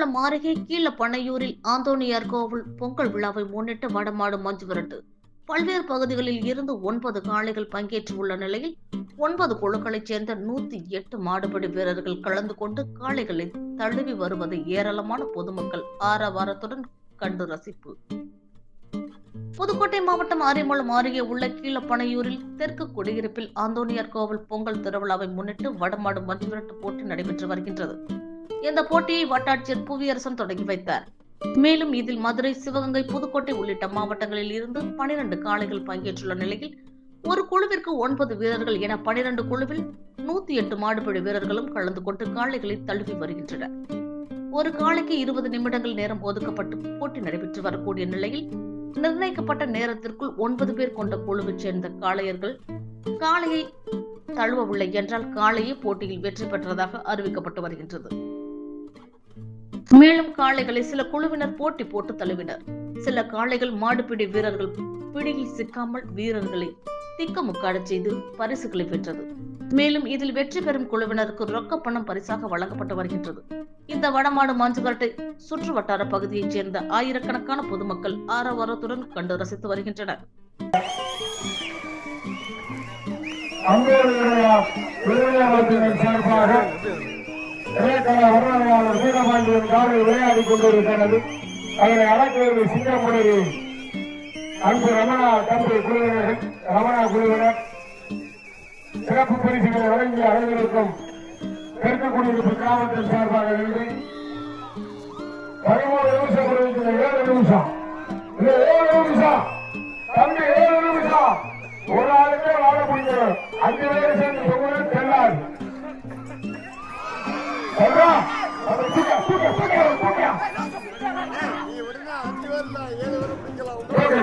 ஆரியமளம் அருகே கீழப்பனையூரில் ஆந்தோனியார் கோவில் பொங்கல் விழாவை முன்னிட்டு வடமாடு மஞ்சு விரட்டு. பல்வேறு பகுதிகளில் இருந்து ஒன்பது காளைகள் பங்கேற்றுள்ள நிலையில் ஒன்பது குழுக்களைச் சேர்ந்த நூத்தி எட்டு மாடுபடி வீரர்கள் கலந்து கொண்டு காளைகளை தழுவி வருவதை ஏராளமான பொதுமக்கள் ஆரவாரத்துடன் கண்டு ரசிப்பு. புதுக்கோட்டை மாவட்டம் ஆரியமளம் அருகே உள்ள கீழப்பனையூரில் தெற்கு குடியிருப்பில் ஆந்தோனியார் கோவில் பொங்கல் திருவிழாவை முன்னிட்டு வடமாடு மஞ்சுவிரட்டு போட்டி நடைபெற்று வருகின்றது. இந்த போட்டியை வட்டாட்சியர் புவியரசன் தொடங்கி வைத்தார். மேலும் இதில் மதுரை சிவகங்கை புதுக்கோட்டை உள்ளிட்ட மாவட்டங்களில் இருந்து பனிரெண்டு காளைகள் பங்கேற்றுள்ள நிலையில் ஒரு குழுவிற்கு ஒன்பது வீரர்கள் என பனிரெண்டு குழுவில் நூத்தி எட்டு மாடுபிடி வீரர்களும் கலந்து கொண்டு காளைகளை தழுவி வருகின்றனர். ஒரு காளைக்கு இருபது நிமிடங்கள் நேரம் ஒதுக்கப்பட்டு போட்டி நடைபெற்று வரக்கூடிய நிலையில் நிர்ணயிக்கப்பட்ட நேரத்திற்குள் ஒன்பது பேர் கொண்ட குழுவைச் சேர்ந்த காளையர்கள் காளையை தழுவவில்லை என்றால் காளையே போட்டியில் வெற்றி பெற்றதாக அறிவிக்கப்பட்டு வருகின்றது. மேலும் காளைகளை சில குழுவினர் போட்டி போட்டு தழுவினர். சில காளைகள் மாடுபிடி வீரர்கள் பிடியில் சிக்காமல் வீரர்களை திக்கமுக்காடச் செய்து பரிசுகளை பெற்றது. மேலும் இதில் வெற்றி பெறும் குழுவினருக்கு ரொக்க பணம் பரிசாக வழங்கப்பட்டு வருகின்றது. இந்த வடமாடு மாஞ்சுகாட்டை சுற்று வட்டார பகுதியைச் சேர்ந்த ஆயிரக்கணக்கான பொதுமக்கள் ஆரவாரத்துடன் கண்டு ரசித்து வருகின்றனர். விளையாடி கொண்டிருக்கிறது. அதனை அடக்குவது சிங்கமுறை அன்பு ரமணா தம்பி குழுவினர்கள் ரமணா குழுவினர் சிறப்பு பரிசுகளை வழங்கிய அனைவருக்கும் தெற்கு குடியிருப்பு கிராமத்தின் சார்பாக நன்றி. பதிமூணு நிமிஷம் கொடுக்கிற ஏழு நிமிஷம். ஏழு நிமிஷம். தம்பி ஏழு நிமிஷம். ஒரு ஆளுக்கே வாழ முடியும் அஞ்சு பேர் சேர்ந்து பொங்கல் செல்லாது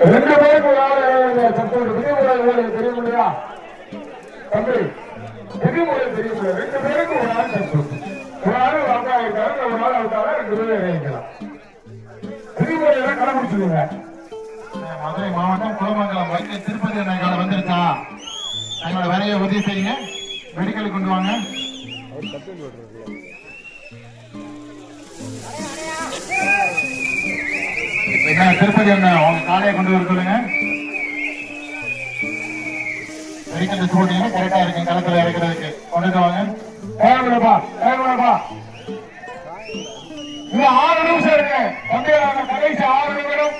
ரெண்டு பேருக்கு ஒரு ஆள் சத்தம் விதிமுறை உங்களுக்கு தெரியும் இல்லையா? தம்பி விதிமுறை தெரியும் ரெண்டு பேருக்கு ஒரு ஆள் சத்தம் ஒரு ஆள் வாக்கா இருக்காரு. ஒரு ஆள் அவுட்டாரா ரெண்டு பேரும் இணைக்கலாம் விதிமுறையெல்லாம் கடைபிடிச்சுடுங்க. மதுரை மாவட்டம் குலமங்கலம் வைத்திய திருப்பதி அண்ணா வந்துருச்சா எங்களோட வேலையை உதவி செய்யுங்க. மெடிக்கலுக்கு கொண்டு வாங்க. என்ன திருப்பதி என்ன உங்க காலையை கொண்டு வர சொல்லுங்க. மெடிக்கல் போட்டீங்கன்னா கரெக்டா இருக்கு களத்துல இறக்குறதுக்கு. கொண்டுட்டு வாங்க. ஏகப்பா ஏகப்பா இன்னும் ஆறு நிமிஷம் இருக்கு. தம்பியான கடைசி ஆறு நிமிடம்.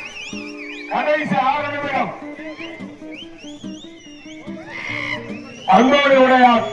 கடைசி ஆறு நிமிடம். அன்போடு உடையார்.